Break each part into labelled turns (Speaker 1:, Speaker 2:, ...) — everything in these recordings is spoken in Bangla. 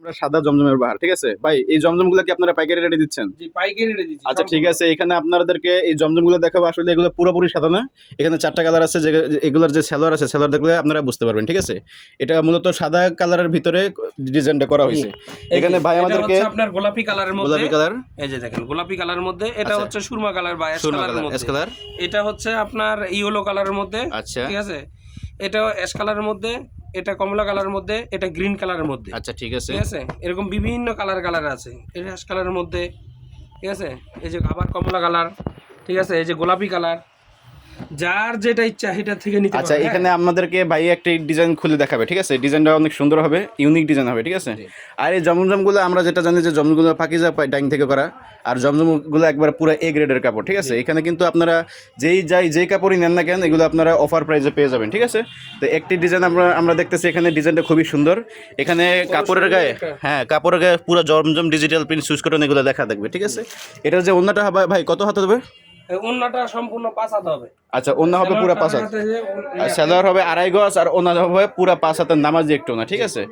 Speaker 1: আমরা সাদা জমজমের বাহার ঠিক আছে? ভাই এই জমজমগুলো কি আপনারা পাইকারি রেটে দিচ্ছেন?
Speaker 2: জি পাইকারি রেটে দিচ্ছি
Speaker 1: আচ্ছা ঠিক আছে এখানে আপনাদেরকে এই জমজমগুলো দেখাবো আসলে এগুলো পুরোপুরি সাদা না। এখানে চারটা কালার আছে যে এগুলোর যে সেলোয়ার আছে সেলোয়ার দেখলে আপনারা বুঝতে পারবেন ঠিক আছে? এটা মূলত সাদা কালারের ভিতরে ডিজাইনটা করা হয়েছে। এখানে ভাই আমাদেরকে
Speaker 2: আপনার গোলাপি কালারের মধ্যে।
Speaker 1: গোলাপি কালার
Speaker 2: এই যে দেখেন গোলাপি কালারের মধ্যে এটা
Speaker 1: আচ্ছা।
Speaker 2: হচ্ছে সুরমা কালার বা অ্যাশ কালারের মধ্যে।
Speaker 1: কালার
Speaker 2: এটা হচ্ছে আপনার ইয়েলো কালারের মধ্যে
Speaker 1: আচ্ছা।
Speaker 2: ঠিক আছে? এটা অ্যাশ কালারের মধ্যে এটা কমলা কালারের মধ্যে এটা গ্রিন কালারের মধ্যে।
Speaker 1: আচ্ছা ঠিক আছে।
Speaker 2: ঠিক আছে? এরকম বিভিন্ন কালার কালার আছে। এটা অ্যাশ কালারের মধ্যে ঠিক আছে? এই যে আবার কমলা কালার ঠিক আছে? এই যে গোলাপি কালার যার যেটা ইচ্ছা সেটা থেকে নিতে
Speaker 1: আচ্ছা এখানে আপনাদেরকে ভাই একটা ডিজাইন খুলে দেখাবে ঠিক আছে? ডিজাইনটা অনেক সুন্দর হবে ইউনিক ডিজাইন হবে ঠিক আছে? আর এই জমজমগুলো আমরা যেটা জানি যে জমজমগুলো পাকিজা ডাইং থেকে করা আর জমজমগুলো একবার পুরো এ গ্রেডের কাপড় ঠিক আছে? এখানে কিন্তু আপনারা যেই যাই যেই কাপড়ই নেন না কেন এগুলো আপনারা অফার প্রাইসে পেয়ে যাবেন ঠিক আছে? তো একটি ডিজাইন আমরা আমরা দেখতেছি এখানে ডিজাইনটা খুবই সুন্দর। এখানে কাপড়ের গায়ে হ্যাঁ কাপড়ের গায়ে পুরো জমজম ডিজিটাল প্রিন্ট সুইচ করে এগুলো দেখা দেখবে ঠিক আছে? এটার যে অন্যটা হবে ভাই কত হাতে দেবে
Speaker 2: এই সম্পূর্ণ পাঁচ হবে।
Speaker 1: আচ্ছা অন্য হবে পুরো পাঁচ হাত
Speaker 2: হাতে
Speaker 1: সালোয়ার হবে আড়াই গজ আর ওনার হবে পুরো পাঁচ হাতের নামাজ একটু না ঠিক আছে?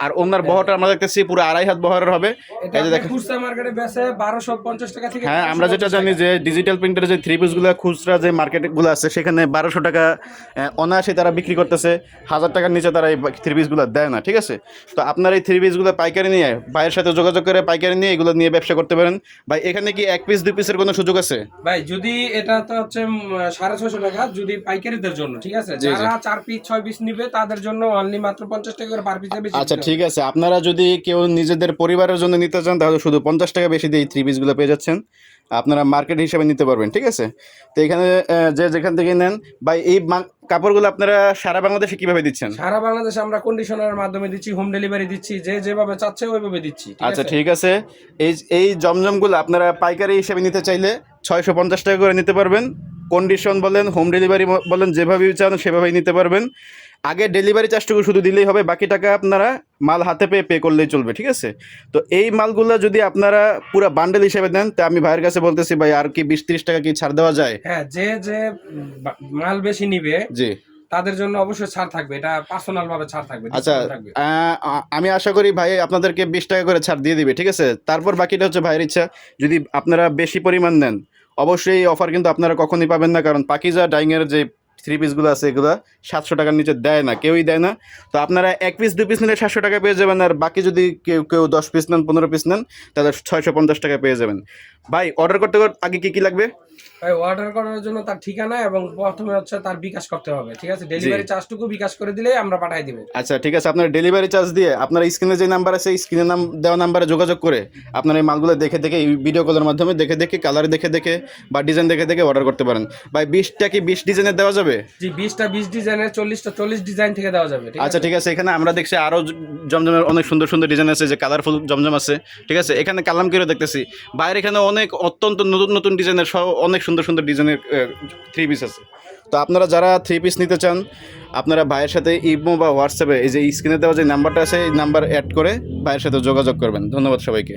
Speaker 1: আর ওনার বহরটা আমরা দেখতেছি পুরো আড়াই হাত বহরের হবে। এই যে দেখেন।
Speaker 2: খুচরা মার্কেটে বেচে বারোশো পঞ্চাশ টাকা থেকে
Speaker 1: হ্যাঁ আমরা যেটা জানি যে ডিজিটাল প্রিন্টের যে থ্রি পিসগুলো খুচরা যে মার্কেটগুলো আছে সেখানে বারোশো টাকা আহ, অনায়াসে তারা বিক্রি করতেছে। হাজার টাকার নিচে তারা এই থ্রি পিসগুলো দেয় না ঠিক আছে? তো আপনার এই থ্রি পিসগুলো পাইকারি নিয়ে ভাইয়ের সাথে যোগাযোগ করে পাইকারি নিয়ে এগুলো নিয়ে ব্যবসা করতে পারেন। ভাই এখানে কি এক পিস দুই পিসের কোনো সুযোগ আছে?
Speaker 2: ভাই যদি এটা তো হচ্ছে উম, সাড়ে ছয়শো টাকা যদি পাইকারিদের জন্য ঠিক আছে? যারা চার পিস ছয় পিস নিবে তাদের জন্য অনলি মাত্র পঞ্চাশ টাকা করে পার পিসে
Speaker 1: আচ্ছা। ঠিক আছে আপনারা যদি কেউ নিজেদের পরিবারের জন্য নিতে চান তাহলে শুধু পঞ্চাশ টাকা বেশি দিয়ে এই থ্রি পিসগুলো পেয়ে যাচ্ছেন। আপনারা মার্কেট হিসেবে নিতে পারবেন ঠিক আছে? তো এখানে যে যেখান থেকে নেন বা এই কাপড়গুলো আপনারা সারা বাংলাদেশে কীভাবে দিচ্ছেন?
Speaker 2: সারা বাংলাদেশে আমরা কন্ডিশনারের মাধ্যমে দিচ্ছি হোম ডেলিভারি দিচ্ছি যে যেভাবে চাচ্ছে ওইভাবে দিচ্ছি
Speaker 1: আচ্ছা ঠিক আছে। এই এই জমজমগুলো আপনারা পাইকারি হিসেবে নিতে চাইলে ছয়শো পঞ্চাশ টাকা করে নিতে পারবেন। কন্ডিশন বলেন হোম ডেলিভারি বলেন যেভাবেই চান সেভাবেই নিতে পারবেন। আগে ডেলিভারি চার্জটুকু শুধু দিলেই হবে বাকি টাকা আপনারা মাল হাতে পেয়ে পে করলেই চলবে ঠিক আছে? তো এই মালগুলো যদি আপনারা পুরো বান্ডেল হিসেবে দেন তা আমি ভাইয়ের কাছে বলতেছি ভাই আর কি বিশ ত্রিশ টাকা কি ছাড় দেওয়া যায়?
Speaker 2: হ্যাঁ যে যে মাল বেশি নিবে
Speaker 1: জি।
Speaker 2: তাদের জন্য অবশ্যই ছাড় থাকবে। এটা পার্সোনাল ভাবে ছাড় থাকবে
Speaker 1: আচ্ছা আমি আশা করি ভাই আপনাদেরকে বিশ টাকা করে ছাড় দিয়ে দিবে ঠিক আছে? তারপর বাকিটা হচ্ছে ভাইয়ের ইচ্ছা যদি আপনারা বেশি পরিমাণ নেন অবশ্যই এই অফার কিন্তু আপনারা কখনই পাবেন না কারণ পাকিজা ডাইংয়ের যে থ্রি পিসগুলো আছে, এগুলো সাতশো টাকার নিচে দেয় না, কেউই দেয় না। তো আপনারা এক পিস দু পিস নিলে সাতশো টাকা পেয়ে যাবেন, আর বাকি যদি কেউ কেউ দশ পিস নেন, পনেরো পিস নেন, তাহলে ছয়শো পঞ্চাশ টাকা পেয়ে যাবেন। ভাই অর্ডার করতে আগে কি কি লাগবে?
Speaker 2: ভাই অর্ডার করার জন্য তার ঠিকানা এবং প্রথমে হচ্ছে তার বিকাশ করতে হবে ঠিক আছে? ডেলিভারি চার্জটুকু বিকাশ করে দিলেই আমরা পাঠিয়ে দিব।
Speaker 1: আচ্ছা ঠিক আছে। আপনার ডেলিভারি চার্জ দিয়ে আপনার স্ক্রিনে যে নাম্বার আছে স্ক্রিনে নাম দেওয়া নাম্বারে যোগাযোগ করে আপনার এই মালগুলো দেখে দেখে এই ভিডিও কলের মাধ্যমে দেখে দেখে কালার দেখে দেখে বা ডিজাইন দেখে দেখে অর্ডার করতে পারেন। ভাই বিশটা কি বিশ ডিজাইনের দেওয়া যাবে?
Speaker 2: জি বিশটা বিশ ডিজাইনের চল্লিশটা চল্লিশ ডিজাইন থেকে দেওয়া যাবে
Speaker 1: আচ্ছা ঠিক আছে। এখানে আমরা দেখছি আরও জমজমের অনেক সুন্দর সুন্দর ডিজাইন আছে যে কালারফুল জমজম আছে ঠিক আছে? এখানে কালাম কেউ দেখতেছি। বাইরে এখানে অনেক অত্যন্ত নতুন নতুন ডিজাইনের সহ অনেক সুন্দর সুন্দর ডিজাইনের থ্রি পিস আছে। তো আপনারা যারা থ্রি পিস নিতে চান, আপনারা ভাইয়ের সাথে ইমো বা হোয়াটসঅ্যাপে এই যে স্ক্রিনে দেওয়া যে নাম্বারটা আছে, এই নাম্বার অ্যাড করে ভাইয়ের সাথে যোগাযোগ করবেন। ধন্যবাদ সবাইকে।